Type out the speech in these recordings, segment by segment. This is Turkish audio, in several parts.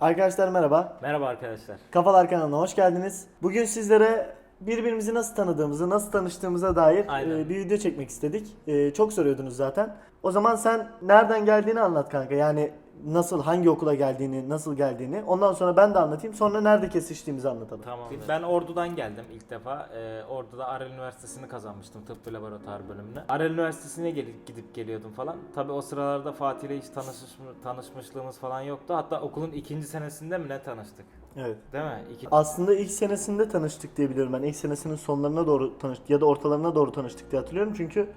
Arkadaşlar merhaba. Merhaba arkadaşlar. Kafalar kanalına hoş geldiniz. Bugün sizlere birbirimizi nasıl tanıdığımızı, nasıl tanıştığımıza dair Aynen. e, bir video çekmek istedik. E, çok soruyordunuz zaten. O zaman sen nereden geldiğini anlat kanka. Yani nasıl, hangi okula geldiğini, nasıl geldiğini. Ondan sonra ben de anlatayım. Sonra nerede kesiştiğimizi anlatalım. Tamam. Ben Ordu'dan geldim ilk defa. Ee, Ordu'da Arel Üniversitesi'ni kazanmıştım tıp ve laboratuvar bölümüne. Arel Üniversitesi'ne gelip gidip geliyordum falan. Tabi o sıralarda Fatih ile hiç tanışmış, tanışmışlığımız falan yoktu. Hatta okulun ikinci senesinde mi ne tanıştık? Evet. Değil mi? İki... Aslında ilk senesinde tanıştık diye biliyorum ben. İlk senesinin sonlarına doğru tanıştık ya da ortalarına doğru tanıştık diye hatırlıyorum. Çünkü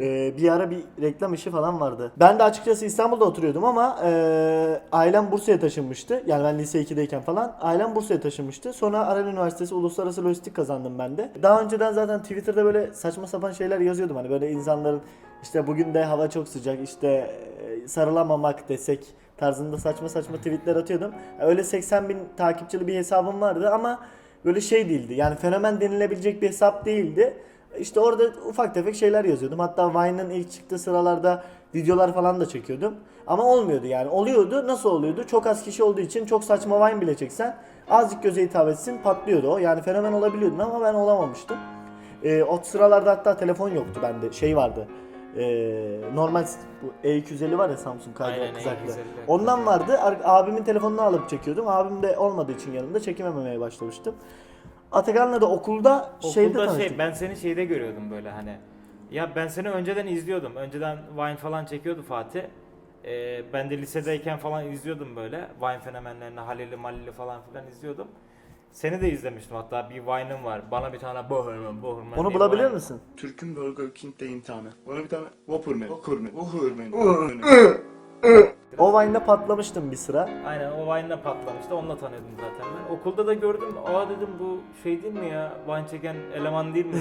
e, bir ara bir reklam işi falan vardı. Ben de açıkçası İstanbul'da oturuyordum ama e, ailem Bursa'ya taşınmıştı. Yani ben lise 2'deyken falan ailem Bursa'ya taşınmıştı. Sonra Aral Üniversitesi Uluslararası Lojistik kazandım ben de. Daha önceden zaten Twitter'da böyle saçma sapan şeyler yazıyordum. Hani böyle insanların işte bugün de hava çok sıcak işte e, sarılamamak desek tarzında saçma saçma tweetler atıyordum. Öyle 80 bin takipçili bir hesabım vardı ama böyle şey değildi. Yani fenomen denilebilecek bir hesap değildi. İşte orada ufak tefek şeyler yazıyordum. Hatta Vine'ın ilk çıktığı sıralarda videolar falan da çekiyordum. Ama olmuyordu yani. Oluyordu. Nasıl oluyordu? Çok az kişi olduğu için çok saçma Vine bile çeksen azıcık göze hitap etsin patlıyordu o. Yani fenomen olabiliyordun ama ben olamamıştım. Ee, o sıralarda hatta telefon yoktu bende. Şey vardı. Ee, normal bu E250 var ya Samsung kaydırak kızaklı. E250. Ondan vardı. Ar- Abimin telefonunu alıp çekiyordum. Abim de olmadığı için yanımda çekememeye başlamıştım. Atakan'la da okulda, şeyde Okulda tanıştık. şey ben seni şeyde görüyordum böyle hani. Ya ben seni önceden izliyordum. Önceden Vine falan çekiyordu Fatih. Ee, ben de lisedeyken falan izliyordum böyle. Vine fenomenlerini, Halil'i, Malil'i falan filan izliyordum. Seni de izlemiştim hatta bir Vine'ım var. Bana bir tane Bohurman, Bohurman Onu bulabilir Vine- misin? Türk'ün Burger King'de imtihanı. Bana bir tane Whopper Whopper Whopper O Vine'da patlamıştım bir sıra. Aynen o Vine'la patlamıştı. Onunla tanıyordum zaten ben. Okulda da gördüm. Aa dedim bu şey değil mi ya? Vine çeken eleman değil mi?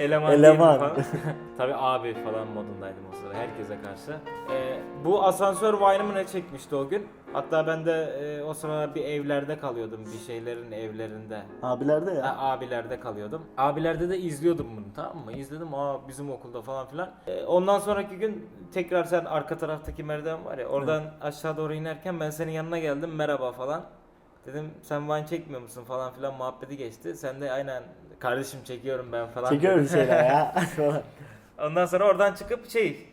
eleman, Eleman. değil mi falan. Tabii abi falan modundaydım o sırada herkese karşı. Ee, bu asansör Vine'ımı ne çekmişti o gün? Hatta ben de e, o sırada bir evlerde kalıyordum. Bir şeylerin evlerinde. Abilerde ya. Ha, abilerde kalıyordum. Abilerde de izliyordum bunu tamam mı? İzledim aa bizim okulda falan filan. Ee, ondan sonraki gün tekrar sen arka taraftaki merdiven var ya oradan aşağı doğru inerken ben senin yanına geldim merhaba falan. Dedim sen Vine çekmiyor musun falan filan muhabbeti geçti. Sen de aynen kardeşim çekiyorum ben falan. Çekiyorum bir dedin. şeyler ya. Ondan sonra oradan çıkıp şey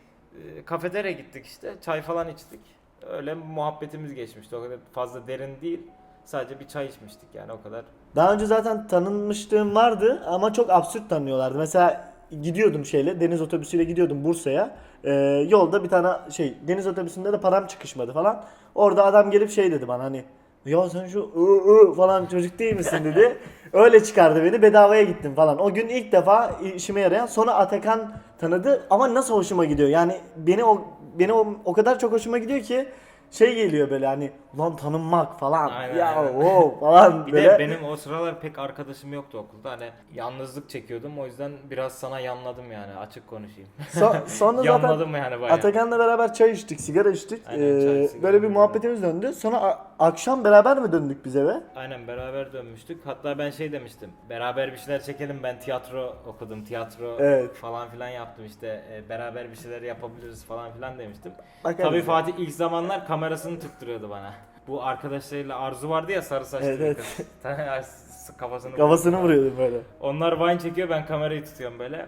e, kafeterya gittik işte çay falan içtik. Öyle muhabbetimiz geçmişti. O kadar fazla derin değil. Sadece bir çay içmiştik yani o kadar. Daha önce zaten tanınmışlığım vardı ama çok absürt tanıyorlardı. Mesela gidiyordum şeyle deniz otobüsüyle gidiyordum Bursa'ya. Ee, yolda bir tane şey deniz otobüsünde de param çıkışmadı falan. Orada adam gelip şey dedi bana hani ya sen şu ı, ı falan çocuk değil misin dedi. Öyle çıkardı beni bedavaya gittim falan. O gün ilk defa işime yarayan sonra Atakan tanıdı ama nasıl hoşuma gidiyor. Yani beni o beni o, o kadar çok hoşuma gidiyor ki şey geliyor böyle hani lan tanınmak falan Aynen, ya aynen. o falan Bir böyle. de benim o sıralar pek arkadaşım yoktu okulda. Hani yalnızlık çekiyordum. O yüzden biraz sana yanladım yani açık konuşayım. So- sonra zaten Yanladım yani bayağı. Atakan'la beraber çay içtik, sigara içtik. Aynen, çay, Ee, sigara, böyle bir sigara. muhabbetimiz döndü. Sonra a- akşam beraber mi döndük biz eve? Aynen beraber dönmüştük. Hatta ben şey demiştim. Beraber bir şeyler çekelim. Ben tiyatro okudum. Tiyatro Evet. falan filan yaptım işte. E, beraber bir şeyler yapabiliriz falan filan demiştim. Bakarız. Tabii Fatih ilk zamanlar kamerasını tutturuyordu bana. Bu arkadaşlarıyla Arzu vardı ya sarı saçlı Evet, kız. Kafasını Kafasını vuruyordum böyle. Onlar Vine çekiyor ben kamerayı tutuyorum böyle.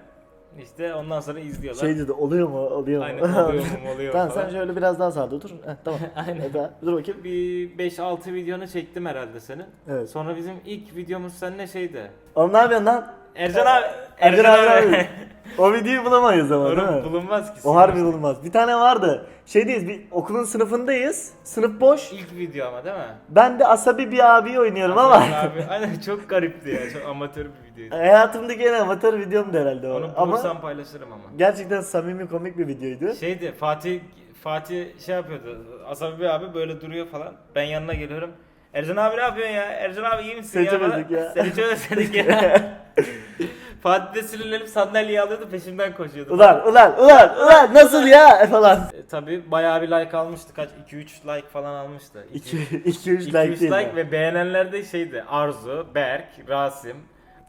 İşte ondan sonra izliyorlar. Şey dedi oluyor mu oluyor mu? Aynen oluyor mu oluyor tamam sen şöyle biraz daha sağda otur. Heh, tamam. Aynen. Evet, ha, dur bakayım. Bir 5-6 videonu çektim herhalde senin. Evet. Sonra bizim ilk videomuz seninle şeydi. Oğlum ne yapıyorsun lan? Ercan abi. Ercan abi. abi. O videoyu bulamayız ama değil Oğlum mi? bulunmaz ki. O harbi bulunmaz. Bir tane vardı. Şeydeyiz bir okulun sınıfındayız. Sınıf boş. İlk video ama değil mi? Ben de asabi bir abi oynuyorum ama Abi, aynen çok garipti ya. Çok amatör bir videoydu. hayatımdaki en amatör videomdu herhalde o. Onu ama bulursam paylaşırım ama. gerçekten samimi komik bir videoydu. Şeydi Fatih Fatih şey yapıyordu. Asabi abi böyle duruyor falan. Ben yanına geliyorum. Ercan abi ne yapıyorsun ya? Ercan abi iyi misin Seni ya? falan. ya. Seni çözemedik ya. Fatih de sinirlenip sandalyeyi alıyordu peşimden koşuyordu. Ulan ulan ulan ulan nasıl ya falan. E, tabii bayağı bir like almıştı. Kaç 2 3 like falan almıştı. 2 2 3 2 like 3 değil. like ya. ve beğenenler de şeydi. Arzu, Berk, Rasim,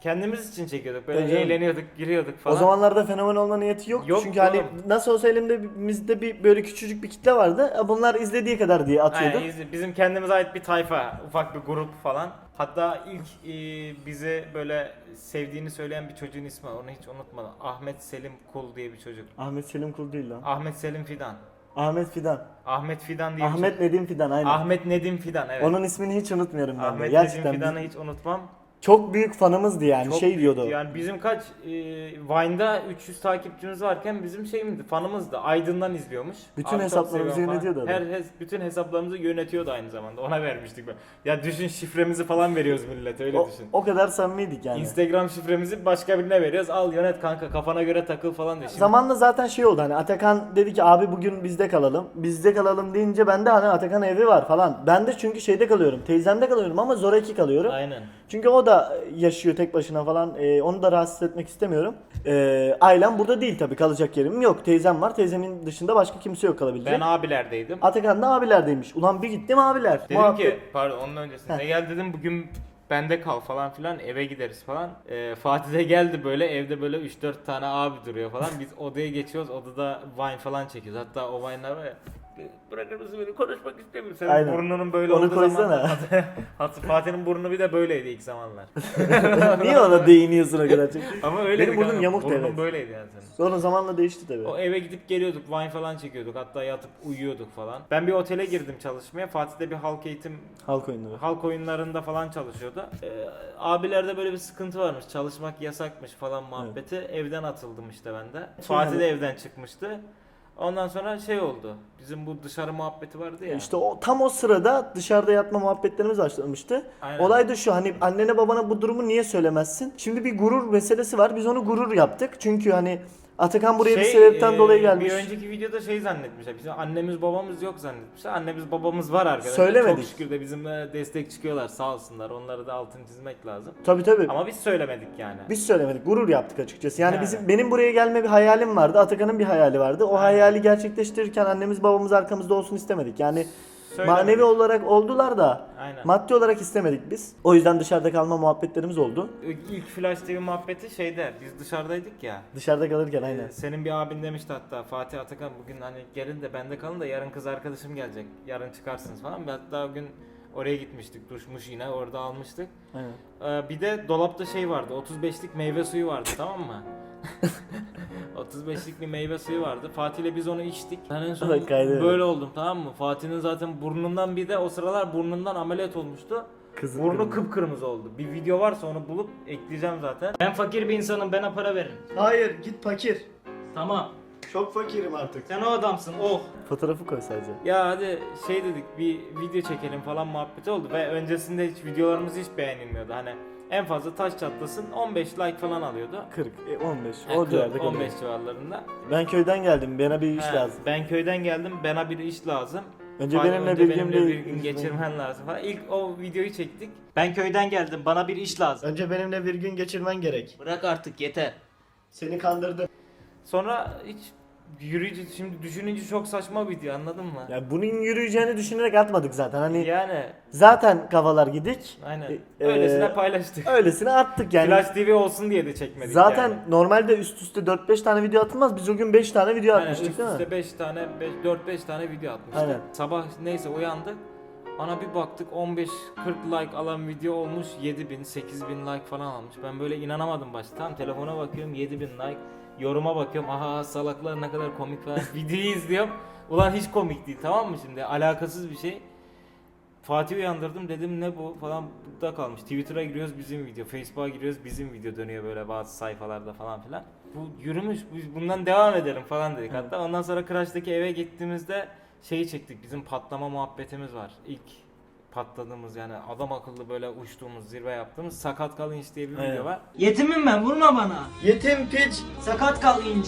kendimiz için çekiyorduk. Böyle Tabii canım. eğleniyorduk, giriyorduk falan. O zamanlarda fenomen olma niyeti yok. Yok Çünkü hani oğlum. nasıl olsa elimizde bir böyle küçücük bir kitle vardı. E, Bunlar izlediği kadar diye atıyorduk. Aynen, iz- bizim kendimize ait bir tayfa, ufak bir grup falan. Hatta ilk e, bize böyle sevdiğini söyleyen bir çocuğun ismi var. Onu hiç unutmadım. Ahmet Selim Kul diye bir çocuk. Ahmet Selim Kul değil lan. Ahmet Selim Fidan. Ahmet Fidan. Ahmet Fidan diye bir Ahmet çocuk. Nedim Fidan aynen. Ahmet Nedim Fidan evet. Onun ismini hiç unutmuyorum ben de. Ahmet Gerçekten Nedim Fidan'ı hiç unutmam. Çok büyük fanımızdı yani Çok şey büyük. diyordu. Yani bizim kaç e, Vine'da 300 takipçimiz varken bizim şeyimdi, fanımızdı. Aydın'dan izliyormuş. Bütün çok hesaplarımızı seviyorum falan. yönetiyordu adam. Her hes- bütün hesaplarımızı yönetiyordu aynı zamanda. Ona vermiştik. böyle. Ya düşün şifremizi falan veriyoruz millete öyle O, düşün. o kadar samimiydik yani. Instagram şifremizi başka birine veriyoruz. Al yönet kanka kafana göre takıl falan. Şimdi Zamanla zaten şey oldu hani Atakan dedi ki abi bugün bizde kalalım. Bizde kalalım deyince ben de hani Atakan evi var falan. Ben de çünkü şeyde kalıyorum. Teyzemde kalıyorum ama zoraki kalıyorum. Aynen. Çünkü o da yaşıyor tek başına falan. Ee, onu da rahatsız etmek istemiyorum. Ee, ailem burada değil tabii kalacak yerim yok. Teyzem var. Teyzemin dışında başka kimse yok kalabilecek. Ben abilerdeydim. Atakan da abilerdeymiş. Ulan bir gittim abiler. Dedim Muhabbet- ki pardon onun öncesinde gel dedim bugün bende kal falan filan eve gideriz falan. Ee, Fatih de geldi böyle evde böyle 3-4 tane abi duruyor falan. Biz odaya geçiyoruz odada wine falan çekiyoruz. Hatta o wine'lar var ya bırakır mısın beni konuşmak istemiyorum. Senin Aynen. burnunun böyle Onu olduğu koysana. zaman. Hatta Fatih'in burnu bir de böyleydi ilk zamanlar. Niye ona değiniyorsun o kadar çok? Ama öyle Benim burnum yamuktu, Burnum evet. böyleydi yani senin. Sonra zamanla değişti tabii. O eve gidip geliyorduk, wine falan çekiyorduk. Hatta yatıp uyuyorduk falan. Ben bir otele girdim çalışmaya. Fatih de bir halk eğitim Halk oyunları. halk oyunlarında falan çalışıyordu. Ee, abilerde böyle bir sıkıntı varmış. Çalışmak yasakmış falan muhabbeti. Evden atıldım işte ben de. Fatih de evden çıkmıştı. Ondan sonra şey oldu. Bizim bu dışarı muhabbeti vardı ya. İşte o tam o sırada dışarıda yatma muhabbetlerimiz başlamıştı. Aynen. Olay da şu hani annene babana bu durumu niye söylemezsin? Şimdi bir gurur meselesi var. Biz onu gurur yaptık. Çünkü hani Atakan buraya bir Şey, sebepten e, dolayı gelmiş. Bir önceki videoda şey zannetmişler. Bizim annemiz babamız yok zannetmişler. Annemiz babamız var arkadaşlar. Söylemedik. Çok şükür de bizimle destek çıkıyorlar sağ olsunlar. Onları da altını çizmek lazım. Tabii tabii. Ama biz söylemedik yani. Biz söylemedik. Gurur yaptık açıkçası. Yani Yani. bizim benim buraya gelme bir hayalim vardı. Atakan'ın bir hayali vardı. O hayali gerçekleştirirken annemiz babamız arkamızda olsun istemedik. Yani Söylemedik. manevi olarak oldular da Aynen. maddi olarak istemedik biz. O yüzden dışarıda kalma muhabbetlerimiz oldu. İlk Flash TV muhabbeti şeyde biz dışarıdaydık ya. Dışarıda kalırken aynen. Ee, Senin bir abin demişti hatta Fatih Atakan bugün hani gelin de bende kalın da yarın kız arkadaşım gelecek. Yarın çıkarsınız falan. Ben hatta o gün oraya gitmiştik. Duşmuş yine orada almıştık. Aynen. Ee, bir de dolapta şey vardı. 35'lik meyve suyu vardı tamam mı? 35'lik bir meyve suyu vardı. Fatih ile biz onu içtik. Ben en son kaydı. böyle oldum tamam mı? Fatih'in zaten burnundan bir de o sıralar burnundan ameliyat olmuştu. Kızın Burnu kırmızı. kıpkırmızı oldu. Bir video varsa onu bulup ekleyeceğim zaten. Ben fakir bir insanım bana para verin. Hayır git fakir. Tamam. Çok fakirim artık. Sen o adamsın. Oh. Fotoğrafı koy sadece. Ya hadi şey dedik bir video çekelim falan muhabbeti oldu ve öncesinde hiç videolarımız hiç beğenilmiyordu. Hani en fazla taş çatlasın 15 like falan alıyordu. 40, e, 15. Yani O 40, civarda 15 kalıyor. civarlarında. Ben köyden geldim. Bana bir iş He, lazım. Ben köyden geldim. Bana bir iş lazım. Önce Fatih, benimle önce bir gün benimle bir, bir gün geçirmen lazım falan. İlk o videoyu çektik. Ben köyden geldim. Bana bir iş lazım. Önce benimle bir gün geçirmen gerek. Bırak artık yeter. Seni kandırdım. Sonra hiç yürüyücü şimdi düşününce çok saçma bir video anladın mı? Ya bunun yürüyeceğini düşünerek atmadık zaten. Hani Yani zaten kafalar gidik. aynen. E, Öylesine paylaştık. Öylesine attık yani. Flash TV olsun diye de çekmedik zaten yani. normalde üst üste 4-5 tane video atılmaz. Biz o gün 5 tane video Aynen, atmıştık üst değil mi? üste 5 tane 4-5 tane video atmıştık. Aynen. Sabah neyse uyandık. Ana bir baktık 15-40 like alan video olmuş 7000 8000 like falan almış. Ben böyle inanamadım başta. Tamam telefona bakıyorum 7000 like. Yoruma bakıyorum aha salaklar ne kadar komik falan. Videoyu izliyorum. Ulan hiç komik değil tamam mı şimdi? Alakasız bir şey. Fatih uyandırdım dedim ne bu falan burada kalmış. Twitter'a giriyoruz bizim video, Facebook'a giriyoruz bizim video dönüyor böyle bazı sayfalarda falan filan. Bu yürümüş biz bundan devam edelim falan dedik. Hatta ondan sonra Crash'taki eve gittiğimizde şeyi çektik bizim patlama muhabbetimiz var. İlk patladığımız yani adam akıllı böyle uçtuğumuz zirve yaptığımız sakat kalınç diye bir Evet. video var. Yetimim ben vurma bana. Yetim piç. Sakat kal inç.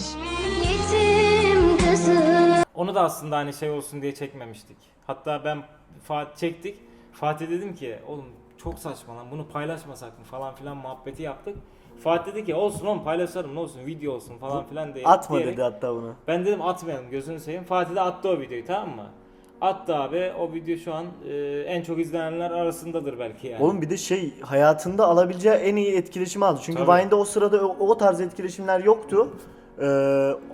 Yetim kızım Onu da aslında hani şey olsun diye çekmemiştik. Hatta ben Fatih çektik. Fatih dedim ki oğlum çok saçma lan bunu paylaşmasak mı falan filan muhabbeti yaptık. Fatih dedi ki olsun oğlum paylaşalım ne olsun video olsun falan filan diye. Atma diyerek- dedi hatta bunu. Ben dedim atmayalım gözünü seveyim. Fatih de attı o videoyu tamam mı? Attı abi. O video şu an e, en çok izlenenler arasındadır belki yani. Oğlum bir de şey hayatında alabileceği en iyi etkileşimi aldı. Çünkü Tabii. Vine'de o sırada o, o tarz etkileşimler yoktu. Ee,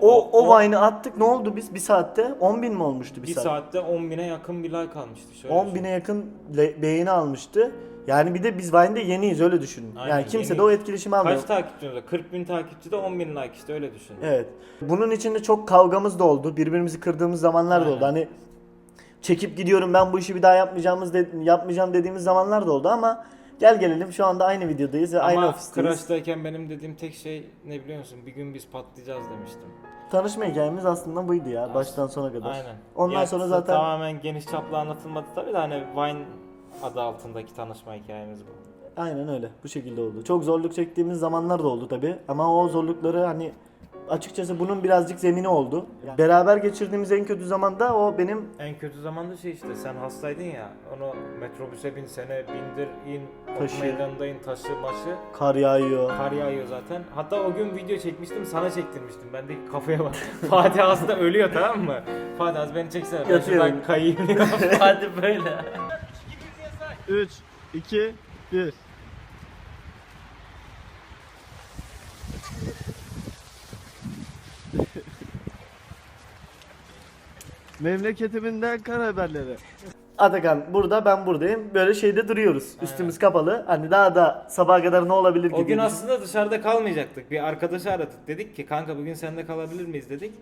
o, o, O- Vine'ı attık ne oldu biz bir saatte 10 bin mi olmuştu bir, bir saat? saatte 10 bine yakın bir like almıştı. Şöyle 10 düşün. bine yakın beğeni almıştı. Yani bir de biz Vine'de yeniyiz öyle düşünün. Aynen, yani kimse de yeniyiz. o etkileşimi almıyor. Kaç takipçimiz var? 40 bin takipçi de 10 bin like işte öyle düşün. Evet. Bunun içinde çok kavgamız da oldu. Birbirimizi kırdığımız zamanlar da oldu. Hani çekip gidiyorum ben bu işi bir daha yapmayacağımız de- yapmayacağım dediğimiz zamanlar da oldu ama gel gelelim şu anda aynı videodayız ve aynı Ama ofisteyiz. Crush'tayken benim dediğim tek şey ne biliyor musun? Bir gün biz patlayacağız demiştim. Tanışma hikayemiz aslında buydu ya baştan sona kadar. Aynen. Ondan Ya, sonra zaten tamamen geniş çaplı anlatılmadı tabii de hani Vine adı altındaki tanışma hikayemiz bu. aynen öyle. Bu şekilde oldu. Çok zorluk çektiğimiz zamanlar da oldu tabi ama o zorlukları hani açıkçası bunun birazcık zemini oldu. Beraber geçirdiğimiz en kötü zamanda o benim En kötü zamanda şey işte sen hastaydın ya onu metrobüse bin sene bindir in Taşı. okul meydanında in taşı başı kar yağıyor. kar yağıyor zaten. Hatta o gün video çekmiştim sana çektirmiştim. Ben de kafaya bak. Fatih aslında ölüyor tamam mı? Fatih az beni çeksene ben şuradan kayayım. Fatih böyle. 3 2 1 Memleketiminden kar haberleri. Atakan burada ben buradayım. Böyle şeyde duruyoruz. Üstümüz kapalı. Hani daha da sabaha kadar ne olabilir ki? O gün diye düşün- aslında dışarıda kalmayacaktık. Bir arkadaşı aradık. Dedik ki kanka bugün sende kalabilir miyiz dedik.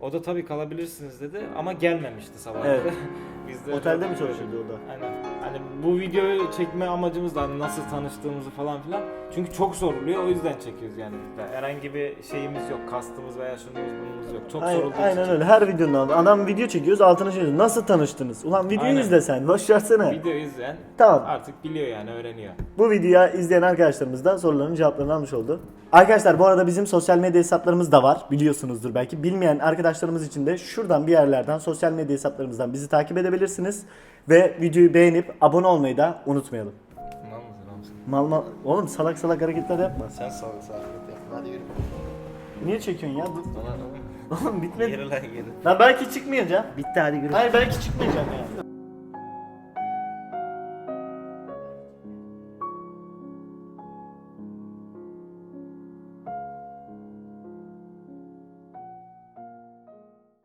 O da tabii kalabilirsiniz dedi ama gelmemişti sabah. Evet. Biz de Otelde mi çalışıyordu o da? Aynen. Hani bu videoyu çekme amacımız da hani nasıl tanıştığımızı falan filan. Çünkü çok soruluyor o yüzden çekiyoruz yani. biz de. Herhangi bir şeyimiz yok. Kastımız veya şunumuz bunumuz yok. Çok Aynen, sorulduğu için aynen öyle. Her videonun altında. Adam video çekiyoruz altına şey yazıyor. Nasıl tanıştınız? Ulan videoyu Aynen. izle sen. Boş versene. Videoyu izleyen Tamam. artık biliyor yani öğreniyor. Bu videoyu izleyen arkadaşlarımız da soruların cevaplarını almış oldu. Arkadaşlar bu arada bizim sosyal medya hesaplarımız da var. Biliyorsunuzdur belki. Bilmeyen arkadaşlarımız için de şuradan bir yerlerden sosyal medya hesaplarımızdan bizi takip edebilirsiniz. Ve videoyu beğenip abone olmayı da unutmayalım. Mal mısın mal? Mal mal. Oğlum salak salak hareketler yapma. Sen sağ sağ yapma. Hadi yürü. Niye çekiyorsun ya? Dur. Oğlum bitmedi. geri lan geri. Lan belki çıkmayacağım. Bitti hadi yürü. Hayır belki çıkmayacağım ya.